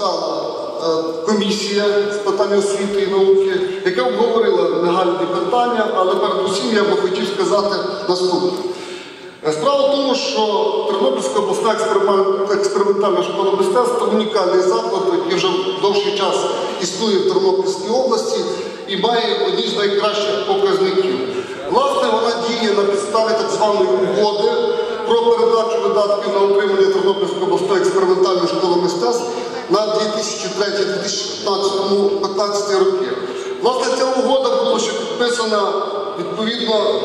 Е, комісія з питань освіти і науки, яка обговорила нагальні питання, але передусім я би хотів сказати наступне. Е, Справа в тому, що Тернопільська обласна експериментальна школа мистецтва унікальний заклад, який вже довший час існує в Тернопільській області і має одні з найкращих показників. Власне, вона діє на підставі так званої угоди про передачу видатків на утримання Тернопільської обласної експериментальної школи мистецтв на 2003-2015 роки. Власне, ця угода була ще підписана відповідно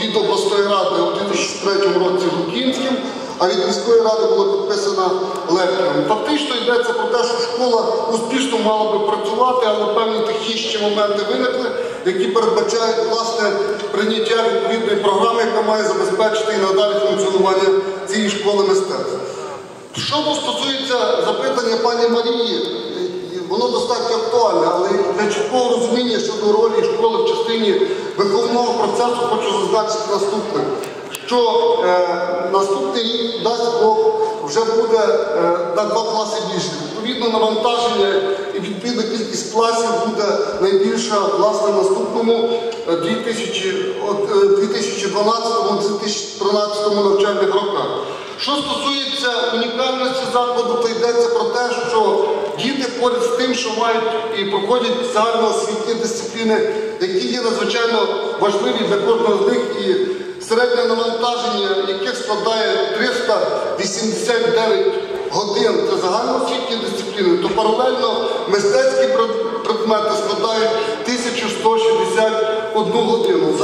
від обласної ради у 2003 році Лукінським, а від міської ради була підписана Лепком. Фактично йдеться про те, що школа успішно мала би працювати, але певні технічні моменти виникли, які передбачають власне прийняття відповідної програми, яка має забезпечити і надалі функціонування цієї школи мистецтв. Що стосується запитання пані Марії, е, воно достатньо актуальне, але для чіткого розуміння щодо ролі школи в частині виховного процесу хочу зазначити наступне, що е, наступний рік дасть Бог вже буде е, на два класи більше. Відповідно, навантаження і відповідна кількість класів буде найбільша власне наступному е, 2000 от, е, 2012-2013 навчальних роках. Що стосується унікальності закладу, то йдеться про те, що діти поряд з тим, що мають і проходять загальноосвітні дисципліни, які є надзвичайно важливі для кожного з них, і середнє навантаження, яких складає 389 годин це загальноосвітні дисципліни, то паралельно мистецькі предмети складають 1161 годину.